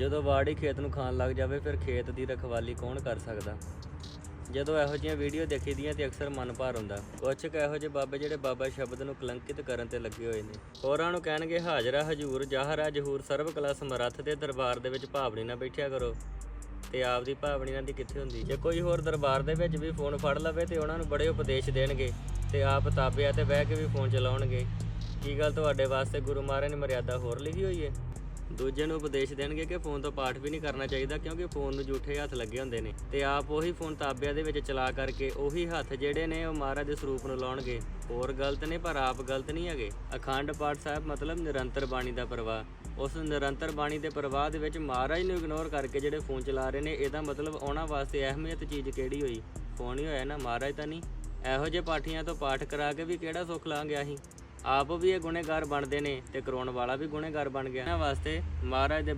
ਜਦੋਂ ਵਾੜੀ ਖੇਤ ਨੂੰ ਖਾਣ ਲੱਗ ਜਾਵੇ, ਫਿਰ ਖੇਤ ਦੀ ਰਖਵਾਲੀ ਕੌਣ ਕਰ ਸਕਦਾ? ਜਦੋਂ ਇਹੋ ਜਿਹੀਆਂ ਵੀਡੀਓ ਦੇਖੀਦੀਆਂ ਤੇ ਅਕਸਰ ਮਨ ਭਾਰ ਹੁੰਦਾ। ਕੁਛ ਕੁ ਇਹੋ ਜਿਹੇ ਬਾਬੇ ਜਿਹੜੇ ਬਾਬਾ ਸ਼ਬਦ ਨੂੰ ਕਲੰਕਿਤ ਕਰਨ ਤੇ ਲੱਗੇ ਹੋਏ ਨੇ। ਹੋਰਾਂ ਨੂੰ ਕਹਿਣਗੇ, ਹਾਜ਼ਰਾ ਹਜੂਰ, ਜਾਹਰਾ ਜਹੂਰ ਸਰਬ ਕਲਾ ਸਮਰੱਥ ਦੇ ਦਰਬਾਰ ਦੇ ਵਿੱਚ ਭਾਵਨੀ ਨਾਲ ਬੈਠਿਆ ਕਰੋ। ਤੇ ਆਪਦੀ ਭਾਵਨੀ ਨਾਲ ਦੀ ਕਿੱਥੇ ਹੁੰਦੀ? ਜੇ ਕੋਈ ਹੋਰ ਦਰਬਾਰ ਦੇ ਵਿੱਚ ਵੀ ਫੋਨ ਫੜ ਲਵੇ ਤੇ ਉਹਨਾਂ ਨੂੰ ਬੜੇ ਉਪਦੇਸ਼ ਦੇਣਗੇ ਤੇ ਆਪ ਤਾਬਿਆਂ ਤੇ ਬਹਿ ਕੇ ਵੀ ਫੋਨ ਚਲਾਉਣਗੇ। ਕੀ ਗੱਲ ਤੁਹਾਡੇ ਵਾਸਤੇ ਗੁਰੂ ਮਹਾਰਾਜ ਨੇ ਮਰਿਆਦਾ ਹੋਰ ਲਿਖੀ ਹੋਈ ਹੈ ਦੂਜੇ ਨੂੰ ਉਪਦੇਸ਼ ਦੇਣਗੇ ਕਿ ਫੋਨ ਤੋਂ ਪਾਠ ਵੀ ਨਹੀਂ ਕਰਨਾ ਚਾਹੀਦਾ ਕਿਉਂਕਿ ਫੋਨ ਨੂੰ ਝੂਠੇ ਹੱਥ ਲੱਗੇ ਹੁੰਦੇ ਨੇ। ਤੇ ਆਪ ਉਹੀ ਫੋਨ ਤਾਬਿਆਂ ਦੇ ਵਿੱਚ ਚਲਾ ਕਰਕੇ ਉਹੀ ਹੱਥ ਜਿਹੜੇ ਨੇ ਉਹ ਮਹਾਰਾਜ ਦੇ ਸਰੂਪ ਨੂੰ ਲਾਉਣਗੇ। ਹੋਰ ਗਲਤ ਨੇ ਪਰ ਆਪ ਗਲਤ ਨਹੀਂ ਹੈਗੇ। ਅਖੰਡ ਪਾਠ ਸਾਹਿਬ ਮਤਲਬ ਨਿਰੰਤਰ ਬਾਣੀ ਦਾ ਪ੍ਰਵਾਹ। ਉਸ ਨਿਰੰਤਰ ਬਾਣੀ ਦੇ ਪ੍ਰਵਾਹ ਦੇ ਵਿੱਚ ਮਹਾਰਾਜ ਨੂੰ ਇਗਨੋਰ ਕਰਕੇ ਜਿਹੜੇ ਫੋਨ ਚਲਾ ਰਹੇ ਨੇ, ਇਹਦਾ ਮਤਲਬ ਉਹਨਾਂ ਵਾਸਤੇ ਅਹਿਮੀਅਤ ਚੀਜ਼ ਕਿਹੜੀ ਹੋਈ? ਫੋਨ ਹੀ ਹੋਇਆ ਨਾ, ਮਹਾਰਾਜ ਤਾਂ ਨਹੀਂ। ਇਹੋ ਜਿਹੇ ਪਾਠੀਆਂ ਤੋਂ ਪਾਠ ਕਰਾ ਕੇ ਵੀ ਕਿਹੜਾ ਸੁੱਖ ਲਾਂਗੇ ਅਸੀਂ? ਆਪ ਵੀ ਇਹ ਗੁਨੇਗਾਰ ਬਣਦੇ ਨੇ ਤੇ ਕਰਾਉਣ ਵਾਲਾ ਵੀ ਗੁਨੇਗਾਰ ਬਣ ਗਿਆ। ਇਹਨਾਂ ਵਾਸਤੇ ਮਹਾਰਾਜ ਦੇ